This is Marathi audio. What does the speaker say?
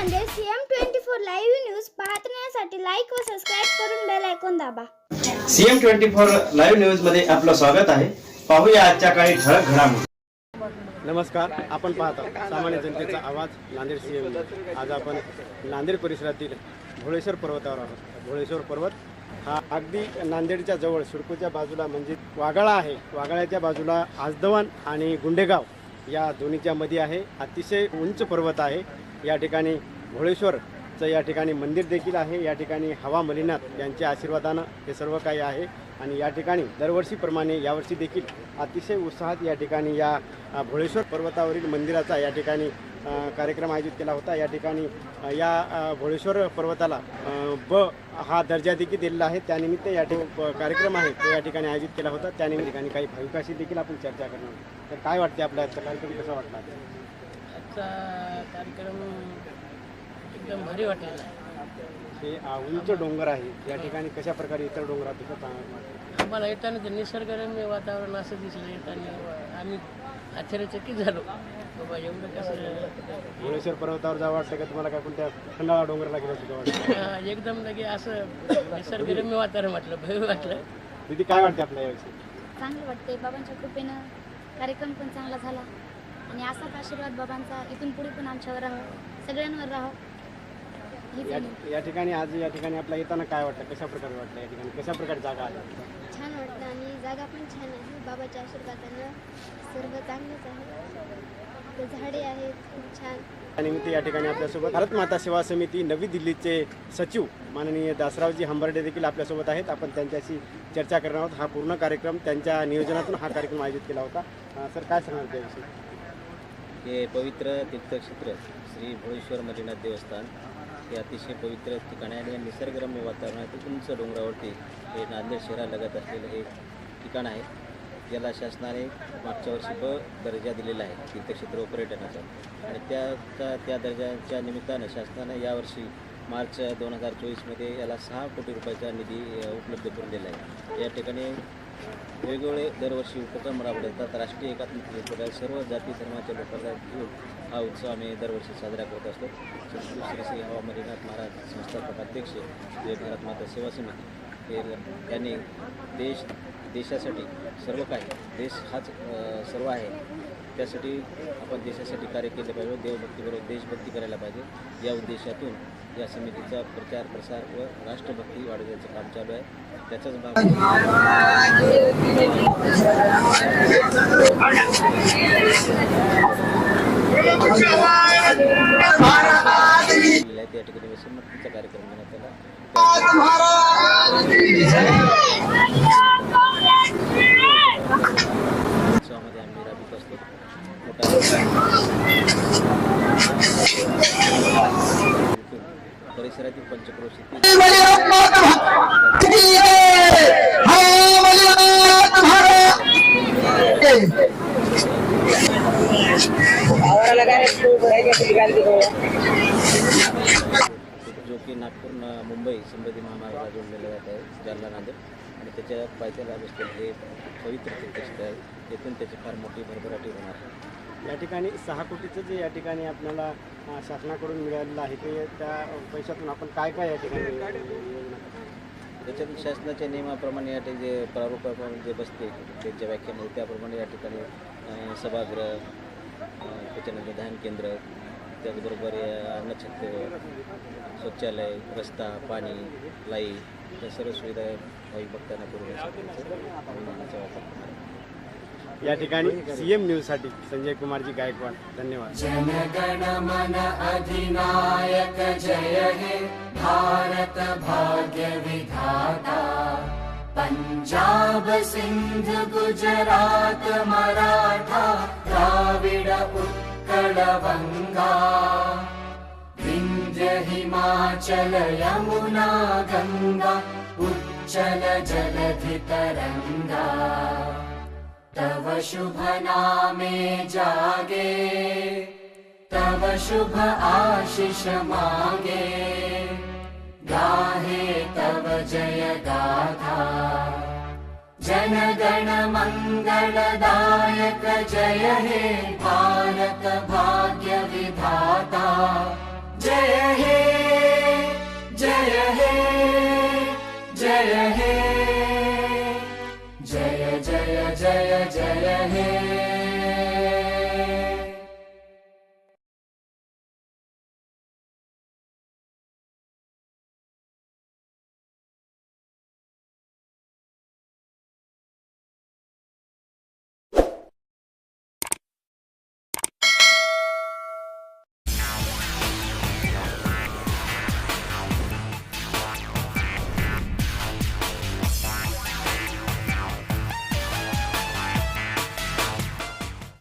Nanded CM twenty four live news पाहण्यासाठी लाईक व सबस्क्राईब करून बेल ऐकून दाबा. सीएम ट्वेंटी फोर लाईव्ह न्यूजमध्ये आपलं स्वागत आहे. पाहूया आजच्या काही ठळक घडामोडी. नमस्कार आपण पाहता सामान्य जनतेचा आवाज नांदेड सी एम आज आपण नांदेड परिसरातील भोळेश्वर पर्वतावर आहोत. भोळेश्वर पर्वत हा अगदी नांदेडच्या जवळ सुडकूच्या बाजूला म्हणजे वागाळा आहे. वागाळ्याच्या बाजूला आजदवान आणि गुंडेगाव या दोन्हीच्या मध्ये आहे. अतिशय उंच पर्वत आहे. या ठिकाणी भोळेश्वरचं या ठिकाणी मंदिर देखील आहे. या ठिकाणी हवा मलिनाथ यांच्या आशीर्वादानं हे सर्व काही आहे. आणि या ठिकाणी दरवर्षीप्रमाणे यावर्षी देखील अतिशय उत्साहात या ठिकाणी या भोळेश्वर पर्वतावरील मंदिराचा या ठिकाणी कार्यक्रम आयोजित केला होता. या ठिकाणी या भोळेश्वर पर्वताला ब हा दर्जा देखील दिलेला आहे. त्यानिमित्त या ठिकाणी कार्यक्रम आहे. तो या ठिकाणी आयोजित केला होता. त्यानिमित्त ठिकाणी काही भाविकाशी देखील आपण चर्चा करणार तर काय वाटते आपला आजचा कार्यक्रम कसा वाटला? आजचा कार्यक्रम एकदम भारी वाटलेला आहे हे उंच डोंगर आहे. या ठिकाणी कशा प्रकारे इतर चांगलं वाटतं आम्हाला येताना ते निसर्गरम्य वातावरण असं दिसलं येताना. आम्ही आश्चर्यचकित झालो. बाबा एवढं कसं भोळेश्वर पर्वतावर जावं वाटतं का? तुम्हाला काय कोणत्या खंडाळा डोंगराला गेल्याचं वाटतं अं, एकदम लगे असं निसर्गरम्य वातावरण वाटलं भव्य वाटलं. दीदी काय वाटते आपल्या याविषयी? चांगलं वाटते बाबांच्या कृपेनं कार्यक्रम पण चांगला झाला. आणि असाच आशीर्वाद बाबांचा. इथून पुढे पण आमच्यावर राहो. सगळ्यांवर राहो. या. या ठिकाणी आज या ठिकाणी आपल्या येताना काय वाटतं कशा प्रकारे वाटतं या ठिकाणी? कशा प्रकारे जागा आल्या छान वाटतं आणि जागा पण छान आहे. बाबाच्या आशीर्वादानं सर्व चांगलंच आहे. ते झाडे आहेत खूप छान. त्यानिमित्त या ठिकाणी आपल्यासोबत भारत माता सेवा समिती नवी दिल्लीचे सचिव माननीय दासरावजी हंबर्डे देखील आपल्यासोबत आहेत. आपण त्यांच्याशी चर्चा करणार आहोत. हा पूर्ण कार्यक्रम त्यांच्या नियोजनातून हा कार्यक्रम आयोजित केला होता. अं, सर काय सांगणार त्याविषयी? हे पवित्र तीर्थक्षेत्र श्री भोळेश्वर मरीनाथ देवस्थान. हे अतिशय पवित्र ठिकाण आहे आणि निसर्गरम्य वातावरणात उंच डोंगरावरती हे नांदेड शहरालगत असलेलं हे ठिकाण आहे. ज्याला शासनाने मागच्या वर्षी ब दर्जा दिलेला आहे तीर्थक्षेत्र पर्यटनाचा. आणि त्या त्या त्या दर्जाच्या निमित्तानं शासनानं यावर्षी मार्च दोन हजार चोवीसमध्ये याला सहा कोटी रुपयाचा निधी उपलब्ध करून दिला आहे. या ठिकाणी वेगवेगळे दरवर्षी उपक्रम राबवतात. राष्ट्रीय एकात्मतेच्या सर्व जाती धर्माच्या लोकांना घेऊन हा उत्सव आम्ही दरवर्षी साजरा करत असतो. श्री श्री हवा मरीनाथ महाराज संस्थापक अध्यक्ष जय भारत माता सेवा समिती. हे त्यांनी देश देशासाठी सर्व काही देश हाच सर्व आहे. त्यासाठी आपण देशासाठी कार्य केले पाहिजे. देवभक्तीबरोबर देशभक्ती करायला पाहिजे. या उद्देशातून या समितीचा प्रचार प्रसार व राष्ट्रभक्ती वाढवण्याचं काम चालू आहे. त्याचाच भाग या ठिकाणी व्यसनमुक्तीचा कार्यक्रम घेण्यात आला. उत्सवामध्ये आम्ही राबीत असतो. मोठा परिसरातील पंचक्रोशीतील जो की नागपूर मुंबई समृद्धी महामार्गाला जोडलेला जात आहे जालना नांदेड. आणि त्याच्या पायथ्याला बसलेलं हे पवित्र तीर्थक्षेत्र आहे. येथून त्याची फार मोठी भरभराटी होणार आहे. या ठिकाणी सहा कोटीचं जे या ठिकाणी आपल्याला शासनाकडून मिळालेलं आहे ते त्या पैशातून आपण काय काय या ठिकाणी त्याच्यात शासनाच्या नियमाप्रमाणे या ठिकाणी जे प्रारूपाप्रमाणे जे बसते त्यांच्या व्याख्यान त्याप्रमाणे या ठिकाणी सभागृह त्याच्यानंतर ध्यान केंद्र त्याचबरोबर या अन्नछत्र शौचालय रस्ता पाणी लाइट या सर्व सुविधा भाविक भक्तांना पुरवण्यासाठी वापर करणार आहे. या ठिकाणी सीएम न्यूजसाठी संजय कुमारजी गायकवाड. धन्यवाद. जनगण मन अधिनायक जय हे. भारत भाग्य विधाता. पंजाब सिंध गुजरात मराठा. द्राविड उत्कल बंगा विंध्य हिमाचल यमुना गंगा. उच्चल जलधि तरंगा तव शुभ नामे जागे तव शुभ आशिष मागे। गाहे तव जय गाथा। जनगण जय हे भारत भाग्य हे